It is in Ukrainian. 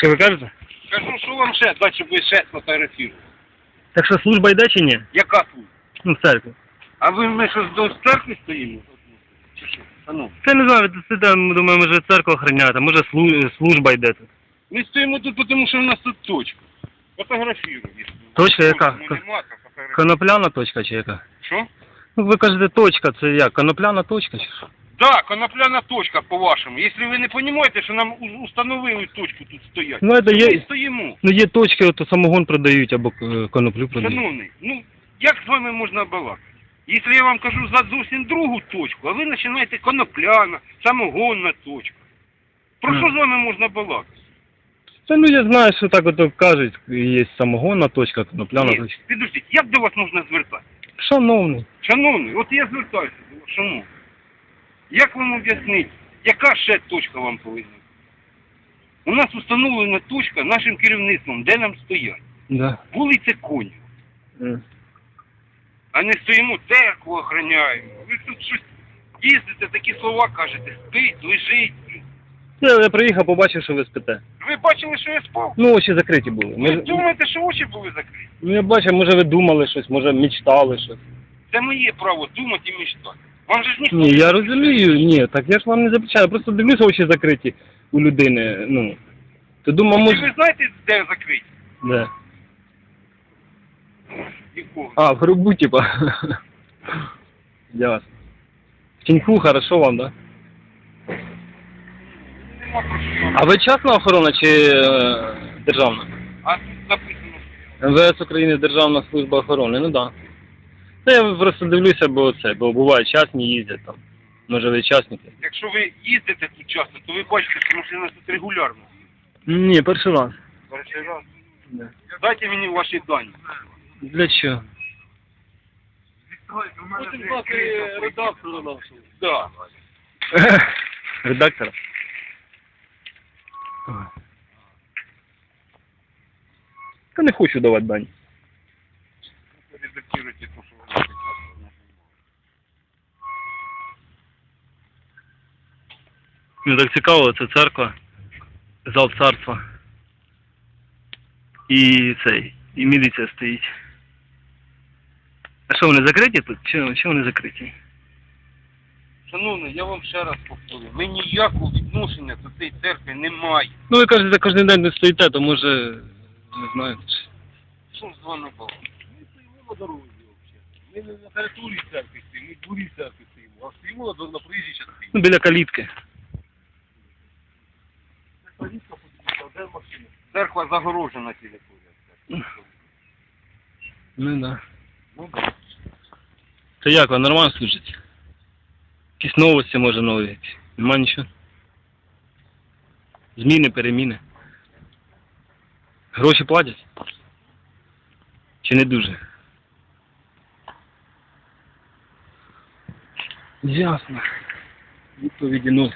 Що ви кажете? Кажу, що вам ще, дачі буде ще фотографію. Так що служба йде чи ні? Яка служба? Ну, в церкві. А ви ми щось до церкви стоїмо? Чи. Це ну. не знаю, це там, думаю, може церква охороняти, може слу- служба йде тут. Ми стоїмо тут, тому що в нас тут точка. Фотографіруємо. Точка яка? Конопляна точка чи яка? Що? Ну ви кажете точка, це як? Конопляна точка чи що? Да, конопляна точка по-вашому. Якщо ви не розумієте, що нам у- установили точку тут стоять. Ну, це є- Ми стоїмо. Ну є точки, от самогон продають або е, коноплю продають. Шановний, ну як з вами можна балакати? Якщо я вам кажу за зовсім другу точку, а ви починаєте конопляна, самогонна точка. Про що з вами можна балакати? Та ну я знаю, що так ото кажуть, є самогонна точка, конопляна Ні, точка. підождіть, як до вас можна звертатися? Шановний. Шановний, от я звертаюся до вас, шановний. Як вам об'яснити, яка ще точка вам повинна? У нас встановлена точка нашим керівництвом, де нам стоять. Да. Вулиця Конів. М. а не стоїмо церкву охороняємо. Ви тут щось їздите, такі слова кажете, спить, лежить. Я, я приїхав, побачив, що ви спите. Ви бачили, що я спав? Ну, очі закриті були. Ви думаєте, що очі були закриті? ну я бачив, може ви думали щось, може мечтали щось. Це моє право думати і мечтати. Вам же ж ніхто Ні, я розумію, ні, так я ж вам не запрещаю, я просто дивлюся, очі закриті у людини, ну. То думав, І може. Ви знаєте, де закриті? Де? Нікого. А, в гробу, типа. Ясно. В тіньку хорошо вам, да? Нема про що. А ви частна охорона чи е, державна? А тут написано. МВС України Державна служба охорони, ну так. Да. Та я просто дивлюся, бо це, бо буває частні їздять там. Може ви частники? Якщо ви їздите тут часто, то ви бачите, що машина тут регулярно. Ні, перший раз. Перший раз. Дайте мені ваші дані. Для чого? Будемо знати редактора нашого. Так. Редактора. Та не хочу давати дані. Редактируйте то, ви написали. Ну так цікаво, це церква, зал царства. І цей, і міліція стоїть. А що вони закриті тут? Чи, чи вони закриті? Шановний, я вам ще раз повторю, ми ніякого відношення до цієї церкви не маємо. Ну ви кажете, кожен день не стоїте, то може, не знаю. Що з вами було? На дорозі взагалі. Ми не на території церкви стоїмо, ми в дворі церкви стоїмо, а стоїмо на, на проїжджій частині. Ну, біля калітки. Поліція подивіться, де машина? Церква загорожена територія. Ну да. Ну, да. То як, вам нормально служить? Якісь новості, може, нові? Нема нічого? Зміни, переміни. Гроші платять? Чи не дуже? Ясно. Відповіді нуль.